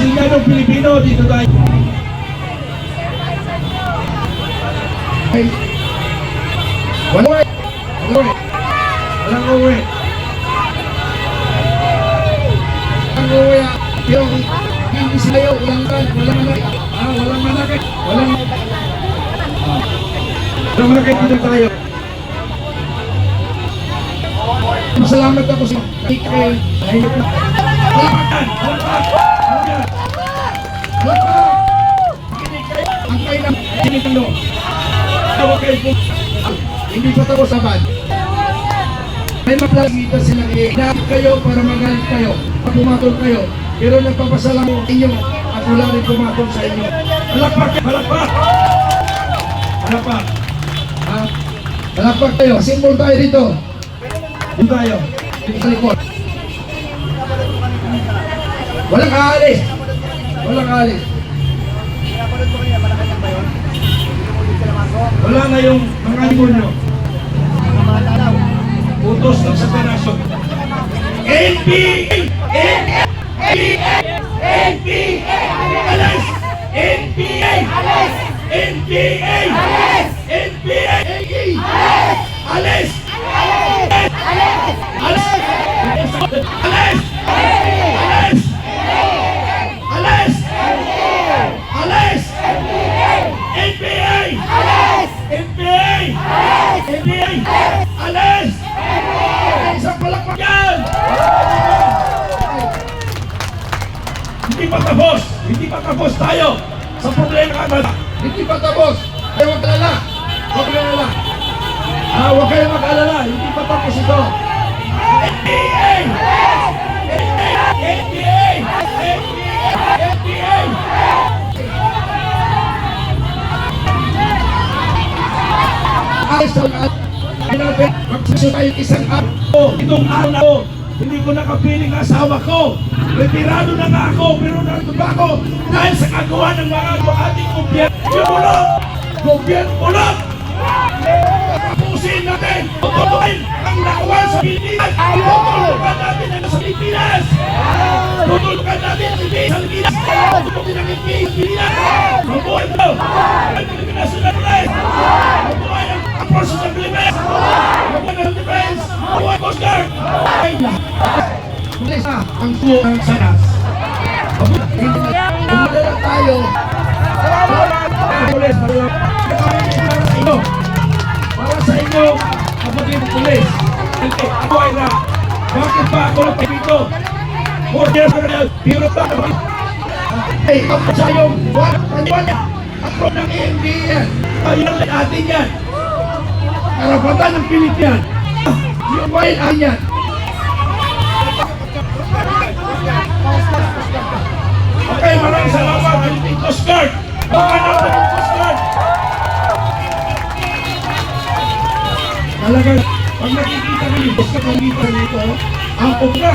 Sinigyanong Pilipino, dito tayo. Ay, wala uwi. Wala uwi. Walang uwi. Ah. Yung hindi sa'yo, walang kan, walang manakit. Ah, walang manakit. Walang Walang mga dito tayo. Masalamat ako sa kay Nahilip na. Palakpakan! Palakpak! Hindi pa tapos saban. May maplagita sila eh. Dahil kayo para magalit kayo. Pumatol kayo. Pero nagpapasalamat inyo at wala rin pumatol sa inyo. Palakpak! Palakpak! Palakpak! Ha? Palakpak tayo. Simbol tayo dito. Dito tayo. Dito sa likod. Walang aalis. Walang aalis. Wala na yung mga demonyo. Utos ng satanasyon. NPA! NPA! NPA! Alas! NPA! NPA! NPA! Alis! Tapos tayo sa problema ka Hindi pa tapos. Ay, huwag kalala. Huwag kalala. Ah, huwag kayo mag-alala, hindi pa tapos ito. NPA! NPA! NPA! NPA! Ayos sa lahat. Pinabi, magsuso tayo isang araw. Itong araw hindi ko nakapiling asawa ko. Retirado na nga ako, pero nandun ako dahil sa kagawa ng mga ating gobyerno. Yung bulok! Gobyerno bulok! Tapusin natin! Tutuloy ang nakawa sa Pilipinas! Tutulungan natin ang sa Pilipinas! Tutulungan natin ang Pilipinas sa Pilipinas! Tutulungan ang Pilipinas sa Pilipinas! Mabuhay mo! Ang Ay, Bilis na ang suo ng sanas. Tayo. Para sa inyo. Para sa kapatid pulis. Ako ay na. Bakit ba ako nagpipito? Four years na rin, pero ba ako? Ay, ang sayong buwan, paniwan, ako ng AMBN. Ayun ang atin yan. Karapatan ng Pilipinas. Ay yan. Okay, maraming salamat. Philippine Coast Guard. Baka na ako ng Coast Guard. Talagang, pag nakikita mo yung basta pagkita nito, ang pugna.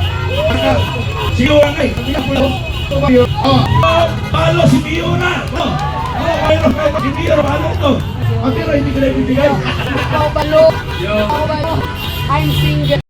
Sigaw lang ay, hindi ako lang. Oh, Oh, Palo si Fiona. Oh, oh, mayroon kayo si Fiona. Palo ito. ang pero hindi ko na ibibigay. Balo. Ikaw balo. I'm single.